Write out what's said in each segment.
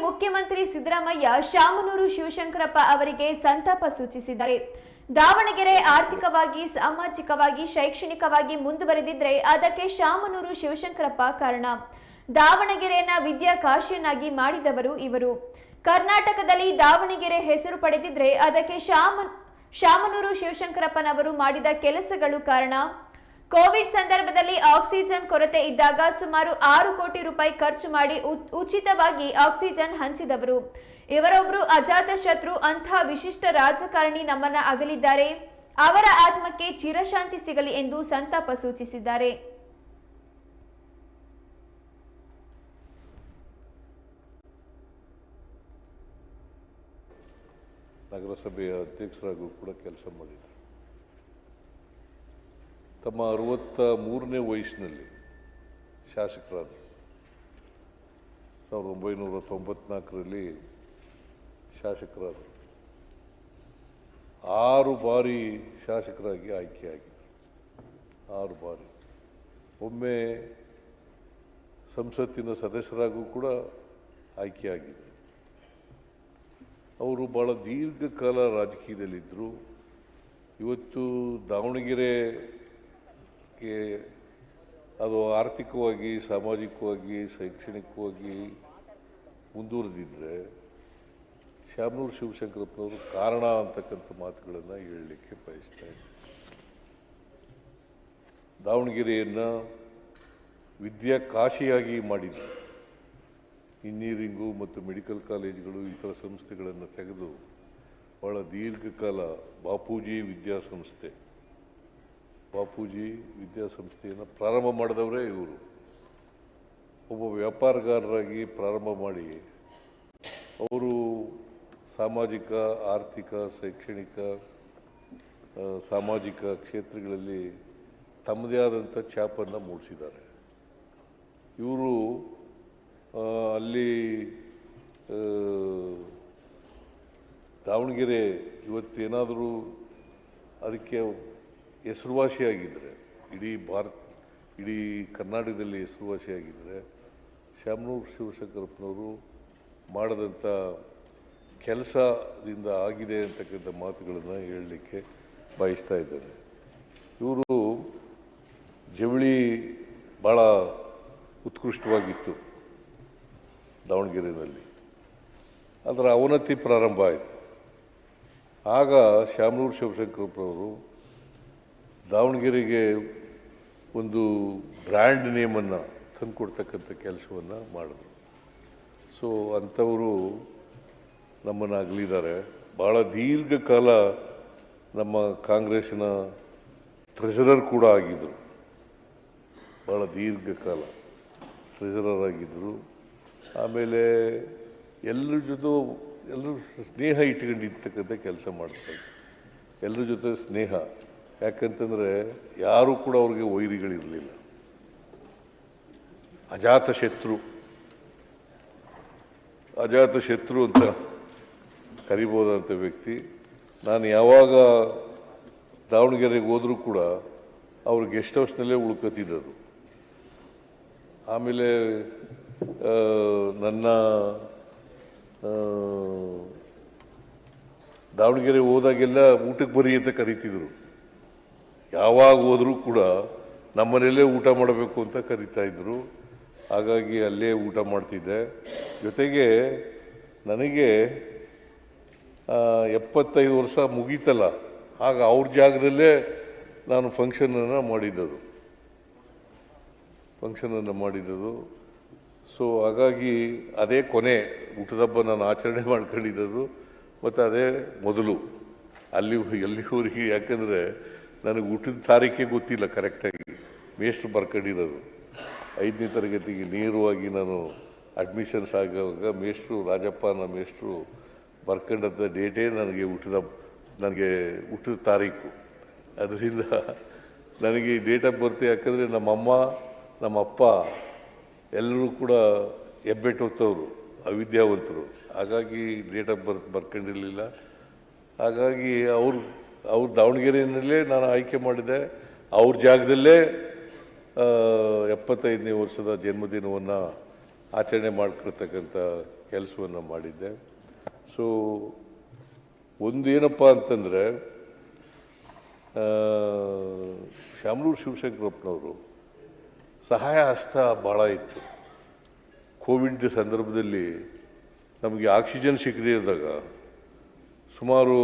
ಮುಖ್ಯಮಂತ್ರಿ ಸಿದ್ದರಾಮಯ್ಯ ಶಾಮನೂರು ಶಿವಶಂಕರಪ್ಪ ಅವರಿಗೆ ಸಂತಾಪ ಸೂಚಿಸಿದ್ದಾರೆ. ದಾವಣಗೆರೆ ಆರ್ಥಿಕವಾಗಿ, ಸಾಮಾಜಿಕವಾಗಿ, ಶೈಕ್ಷಣಿಕವಾಗಿ ಮುಂದುವರೆದಿದ್ರೆ ಅದಕ್ಕೆ ಶಾಮನೂರು ಶಿವಶಂಕರಪ್ಪ ಕಾರಣ. ದಾವಣಗೆರೆಯನ್ನ ವಿದ್ಯಾಕಾಶಿಯನ್ನಾಗಿ ಮಾಡಿದವರು ಇವರು. ಕರ್ನಾಟಕದಲ್ಲಿ ದಾವಣಗೆರೆ ಹೆಸರು ಪಡೆದಿದ್ರೆ ಅದಕ್ಕೆ ಶಾಮ ಶಾಮನೂರು ಶಿವಶಂಕರಪ್ಪನವರು ಮಾಡಿದ ಕೆಲಸಗಳು ಕಾರಣ. ಕೋವಿಡ್ ಸಂದರ್ಭದಲ್ಲಿ ಆಕ್ಸಿಜನ್ ಕೊರತೆ ಇದ್ದಾಗ ಸುಮಾರು ಆರು ಕೋಟಿ ರೂಪಾಯಿ ಖರ್ಚು ಮಾಡಿ ಉಚಿತವಾಗಿ ಆಕ್ಸಿಜನ್ ಹಂಚಿದವರು. ಇವರೊಬ್ಬರು ಅಜಾತ ಶತ್ರು, ಅಂಥ ವಿಶಿಷ್ಟ ರಾಜಕಾರಣಿ ನಮ್ಮನ್ನ ಅಗಲಿದ್ದಾರೆ. ಅವರ ಆತ್ಮಕ್ಕೆ ಚಿರಶಾಂತಿ ಸಿಗಲಿ ಎಂದು ಸಂತಾಪ ಸೂಚಿಸಿದ್ದಾರೆ. ನಗರಸಭೆಯ ಅಧ್ಯಕ್ಷರಾಗೂ ಕೂಡ ಕೆಲಸ ಮಾಡಿದರು ತಮ್ಮ ಅರವತ್ತ ಮೂರನೇ ವಯಸ್ಸಿನಲ್ಲಿ ಶಾಸಕರಾದರು. ಸಾವಿರದ ಒಂಬೈನೂರ ತೊಂಬತ್ನಾಲ್ಕರಲ್ಲಿ ಶಾಸಕರಾದರು. ಆರು ಬಾರಿ ಶಾಸಕರಾಗಿ ಆಯ್ಕೆಯಾಗಿದ್ದರು ಆರು ಬಾರಿ. ಒಮ್ಮೆ ಸಂಸತ್ತಿನ ಸದಸ್ಯರಾಗೂ ಕೂಡ ಆಯ್ಕೆಯಾಗಿದ್ದರು ಅವರು ಭಾಳ ದೀರ್ಘಕಾಲ ರಾಜಕೀಯದಲ್ಲಿದ್ದರು. ಇವತ್ತು ದಾವಣಗೆರೆಗೆ ಅದು ಆರ್ಥಿಕವಾಗಿ, ಸಾಮಾಜಿಕವಾಗಿ, ಶೈಕ್ಷಣಿಕವಾಗಿ ಮುಂದುವರೆದಿದ್ದರೆ ಶಾಮನೂರು ಶಿವಶಂಕರಪ್ಪನವರು ಕಾರಣ ಅಂತಕ್ಕಂಥ ಮಾತುಗಳನ್ನು ಹೇಳಲಿಕ್ಕೆ ಬಯಸ್ತಾ ದಾವಣಗೆರೆಯನ್ನು ವಿದ್ಯಾಕಾಶಿಯಾಗಿ ಮಾಡಿದರು. ಇಂಜಿನಿಯರಿಂಗು ಮತ್ತು ಮೆಡಿಕಲ್ ಕಾಲೇಜುಗಳು ಇತರ ಸಂಸ್ಥೆಗಳನ್ನು ತೆಗೆದು ಭಾಳ ದೀರ್ಘಕಾಲ ಬಾಪೂಜಿ ವಿದ್ಯಾಸಂಸ್ಥೆ ಬಾಪೂಜಿ ವಿದ್ಯಾಸಂಸ್ಥೆಯನ್ನು ಪ್ರಾರಂಭ ಮಾಡಿದವರೇ ಇವರು. ಒಬ್ಬ ವ್ಯಾಪಾರಗಾರರಾಗಿ ಪ್ರಾರಂಭ ಮಾಡಿ ಅವರು ಸಾಮಾಜಿಕ, ಆರ್ಥಿಕ, ಶೈಕ್ಷಣಿಕ ಸಾಮಾಜಿಕ ಕ್ಷೇತ್ರಗಳಲ್ಲಿ ತಮ್ಮದೇ ಆದಂಥ ಛಾಪನ್ನು ಮೂಡಿಸಿದ್ದಾರೆ. ಇವರು ಅಲ್ಲಿ ದಾವಣಗೆರೆ ಇವತ್ತೇನಾದರೂ ಅದಕ್ಕೆ ಹೆಸರುವಾಸಿಯಾಗಿದ್ದರೆ, ಇಡೀ ಭಾರತ, ಇಡೀ ಕರ್ನಾಟಕದಲ್ಲಿ ಹೆಸರುವಾಸಿಯಾಗಿದ್ದರೆ ಶಾಮನೂರು ಶಿವಶಂಕರಪ್ಪನವರು ಮಾಡಿದಂಥ ಕೆಲಸದಿಂದ ಆಗಿದೆ ಅಂತಕ್ಕಂಥ ಮಾತುಗಳನ್ನು ಹೇಳಲಿಕ್ಕೆ ಬಯಸ್ತಾ ಇದ್ದಾರೆ ಇವರು ಜವಳಿ ಭಾಳ ಉತ್ಕೃಷ್ಟವಾಗಿತ್ತು ದಾವಣಗೆರೆಯಲ್ಲಿ. ಅದರ ಅವನತಿ ಪ್ರಾರಂಭ ಆಯಿತು. ಆಗ ಶಾಮನೂರು ಶಿವಶಂಕರಪ್ಪನವರು ದಾವಣಗೆರೆಗೆ ಒಂದು ಬ್ರ್ಯಾಂಡ್ ನೇಮನ್ನು ತಂದುಕೊಡ್ತಕ್ಕಂಥ ಕೆಲಸವನ್ನು ಮಾಡಿದ್ರು. ಸೊ, ಅಂಥವರು ನಮ್ಮನ್ನು ಅಗಲಿದ್ದಾರೆ ಭಾಳ ದೀರ್ಘಕಾಲ ನಮ್ಮ ಕಾಂಗ್ರೆಸ್ನ ಟ್ರೆಜರರ್ ಕೂಡ ಆಗಿದ್ದರು ಭಾಳ ದೀರ್ಘಕಾಲ ಟ್ರೆಜರರ್ ಆಗಿದ್ದರು ಆಮೇಲೆ ಎಲ್ಲರ ಜೊತೆ ಎಲ್ಲರೂ ಸ್ನೇಹ ಇಟ್ಕೊಂಡಿರ್ತಕ್ಕಂಥ ಕೆಲಸ ಮಾಡ್ತಾರೆ. ಎಲ್ಲರ ಜೊತೆ ಸ್ನೇಹ. ಯಾಕಂತಂದರೆ ಯಾರೂ ಕೂಡ ಅವ್ರಿಗೆ ವೈರಿಗಳಿರಲಿಲ್ಲ. ಅಜಾತ ಶತ್ರು. ಅಜಾತ ಶತ್ರು ಅಂತ ಕರಿಬೋದಂಥ ವ್ಯಕ್ತಿ. ನಾನು ಯಾವಾಗ ದಾವಣಗೆರೆಗೆ ಹೋದರೂ ಕೂಡ ಅವ್ರು ಗೆಸ್ಟ್ ಹೌಸ್ನಲ್ಲೇ ಉಳ್ಕೊತಿದ್ದರು ಆಮೇಲೆ ನನ್ನ ದಾವಣಗೆರೆ ಹೋದಾಗೆಲ್ಲ ಊಟಕ್ಕೆ ಬರಿ ಅಂತ ಕರಿತಿದ್ರು. ಯಾವಾಗ ಹೋದರೂ ಕೂಡ ನಮ್ಮನೆಯಲ್ಲೇ ಊಟ ಮಾಡಬೇಕು ಅಂತ ಕರಿತಾ ಇದ್ದರು ಹಾಗಾಗಿ ಅಲ್ಲೇ ಊಟ ಮಾಡ್ತಿದ್ದೆ. ಜೊತೆಗೆ ನನಗೆ ಎಪ್ಪತ್ತೈದು ವರ್ಷ ಮುಗೀತಲ್ಲ. ಆಗ ಅವ್ರ ಜಾಗದಲ್ಲೇ ನಾನು ಫಂಕ್ಷನನ್ನು ಮಾಡಿದ್ದದು. ಫಂಕ್ಷನನ್ನು ಮಾಡಿದ್ದದು. ಸೊ ಹಾಗಾಗಿ ಅದೇ ಕೊನೆ ಊಟದ ಹಬ್ಬ ನಾನು ಆಚರಣೆ ಮಾಡ್ಕೊಂಡಿದ್ದದು. ಮತ್ತು ಅದೇ ಮೊದಲು. ಅಲ್ಲಿ ಎಲ್ಲಿವರೆಗೆ ಯಾಕಂದರೆ ನನಗೆ ಹುಟ್ಟಿದ ತಾರೀಕೆ ಗೊತ್ತಿಲ್ಲ ಕರೆಕ್ಟಾಗಿ. ಮೇಷ್ಟ್ರು ಬರ್ಕೊಂಡಿರೋದು. ಐದನೇ ತರಗತಿಗೆ ನೇರವಾಗಿ ನಾನು ಅಡ್ಮಿಷನ್ಸ್ ಆಗುವಾಗ ಮೇಷ್ಟ್ರು ರಾಜಪ್ಪ ನಮ್ಮ ಮೇಷ್ಟ್ರು ಬರ್ಕೊಂಡಂಥ ಡೇಟೇ ನನಗೆ ಹುಟ್ಟಿದ ನನಗೆ ಹುಟ್ಟಿದ ತಾರೀಕು. ಅದರಿಂದ ನನಗೆ ಡೇಟ್ ಆಫ್ ಬರ್ತ್ ಯಾಕಂದರೆ ನಮ್ಮಮ್ಮ, ನಮ್ಮಪ್ಪ ಎಲ್ಲರೂ ಕೂಡ ಹೆಬ್ಬೆಟ್ಟು ಹೊತ್ತವರು ಅವಿದ್ಯಾವಂತರು. ಹಾಗಾಗಿ ಡೇಟ್ ಆಫ್ ಬರ್ತ್ ಬರ್ಕೊಂಡಿರಲಿಲ್ಲ. ಹಾಗಾಗಿ ಅವ್ರು ಅವ್ರ ದಾವಣಗೆರೆಯಲ್ಲಿ ನಾನು ಆಯ್ಕೆ ಮಾಡಿದೆ. ಅವ್ರ ಜಾಗದಲ್ಲೇ ಎಪ್ಪತ್ತೈದನೇ ವರ್ಷದ ಜನ್ಮದಿನವನ್ನು ಆಚರಣೆ ಮಾಡ್ಕೊಳ್ತಕ್ಕಂಥ ಕೆಲಸವನ್ನು ಮಾಡಿದ್ದೆ. ಸೊ ಒಂದೇನಪ್ಪ ಅಂತಂದರೆ ಶಾಮನೂರು ಶಿವಶಂಕರಪ್ಪನವರು ಸಹಾಯ ಹಸ್ತ ಭಾಳ ಇತ್ತು. ಕೋವಿಡ್ ಸಂದರ್ಭದಲ್ಲಿ ನಮಗೆ ಆಕ್ಸಿಜನ್ ಸಿಗದೇ ಇದ್ದಾಗ ಸುಮಾರು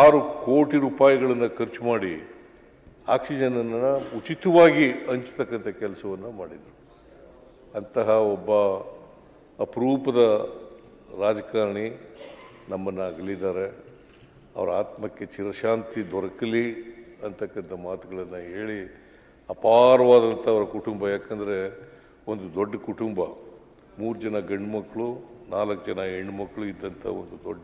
ಆರು ಕೋಟಿ ರೂಪಾಯಿಗಳನ್ನು ಖರ್ಚು ಮಾಡಿ ಆಕ್ಸಿಜನನ್ನು ಉಚಿತವಾಗಿ ಹಂಚತಕ್ಕಂಥ ಕೆಲಸವನ್ನು ಮಾಡಿದರು. ಅಂತಹ ಒಬ್ಬ ಅಪರೂಪದ ರಾಜಕಾರಣಿ ನಮ್ಮನ್ನು ಅಗಲಿದ್ದಾರೆ. ಅವರ ಆತ್ಮಕ್ಕೆ ಚಿರಶಾಂತಿ ದೊರಕಲಿ ಅಂತಕ್ಕಂಥ ಮಾತುಗಳನ್ನು ಹೇಳಿ ಅಪಾರವಾದಂಥ ಅವರ ಕುಟುಂಬ. ಯಾಕಂದರೆ ಒಂದು ದೊಡ್ಡ ಕುಟುಂಬ, ಮೂರು ಜನ ಗಂಡು ಮಕ್ಕಳು ನಾಲ್ಕು ಜನ ಹೆಣ್ಮಕ್ಳು ಇದ್ದಂಥ ಒಂದು ದೊಡ್ಡ